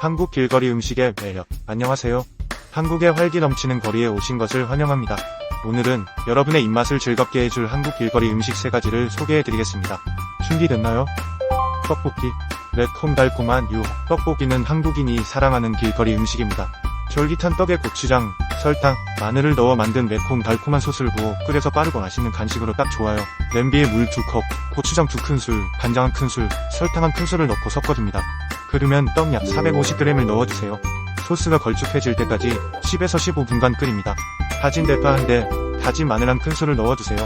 한국 길거리 음식의 매력. 안녕하세요. 한국의 활기 넘치는 거리에 오신 것을 환영합니다. 오늘은 여러분의 입맛을 즐겁게 해줄 한국 길거리 음식 세 가지를 소개해 드리겠습니다. 준비됐나요? 떡볶이. 매콤달콤한 유. 떡볶이는 한국인이 사랑하는 길거리 음식입니다. 쫄깃한 떡에 고추장, 설탕, 마늘을 넣어 만든 매콤달콤한 소스를 부어 끓여서 빠르고 맛있는 간식으로 딱 좋아요. 냄비에 물두 컵, 고추장 두 큰술, 간장 한 큰술, 설탕 한 큰술을 넣고 섞어줍니다. 그러면 떡 약 450g을 넣어주세요. 소스가 걸쭉해질 때까지 10에서 15분간 끓입니다. 다진 대파 한 대, 다진 마늘 한 큰술을 넣어주세요.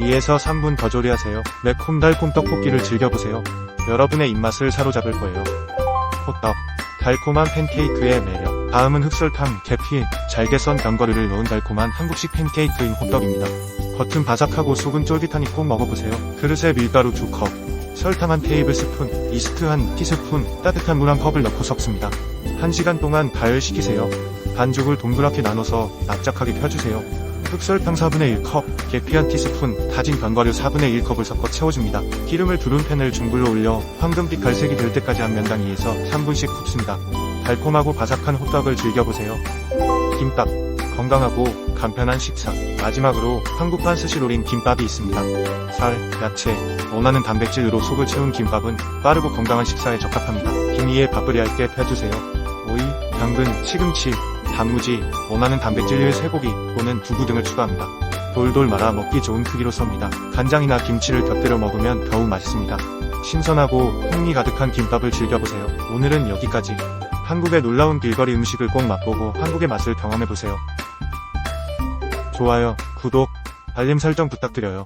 2에서 3분 더 조리하세요. 매콤달콤 떡볶이를 즐겨보세요. 여러분의 입맛을 사로잡을 거예요. 호떡. 달콤한 팬케이크의 매력. 다음은 흑설탕, 계피, 잘게 썬 견과류를 넣은 달콤한 한국식 팬케이크인 호떡입니다. 겉은 바삭하고 속은 쫄깃하니 꼭 먹어보세요. 그릇에 밀가루 2컵, 설탕 한 테이블 스푼, 이스트 한 티스푼, 따뜻한 물 한 컵을 넣고 섞습니다. 1시간 동안 가열시키세요. 반죽을 동그랗게 나눠서 납작하게 펴주세요. 흑설탕 4분의 1컵, 계피 한 티스푼, 다진 견과류 4분의 1컵을 섞어 채워줍니다. 기름을 두른 팬을 중불로 올려 황금빛 갈색이 될 때까지 한 면당 2에서 3분씩 굽습니다. 달콤하고 바삭한 호떡을 즐겨보세요. 김밥. 건강하고 간편한 식사. 마지막으로 한국판 스시 롤인 김밥이 있습니다. 살, 야채, 원하는 단백질로 속을 채운 김밥은 빠르고 건강한 식사에 적합합니다. 김 위에 밥을 얇게 펴주세요. 오이, 당근, 시금치, 단무지, 원하는 단백질류의 쇠고기 또는 두부 등을 추가합니다. 돌돌 말아 먹기 좋은 크기로 썹니다. 간장이나 김치를 곁들여 먹으면 더욱 맛있습니다. 신선하고 흥미 가득한 김밥을 즐겨보세요. 오늘은 여기까지. 한국의 놀라운 길거리 음식을 꼭 맛보고 한국의 맛을 경험해보세요. 좋아요, 구독, 알림 설정 부탁드려요.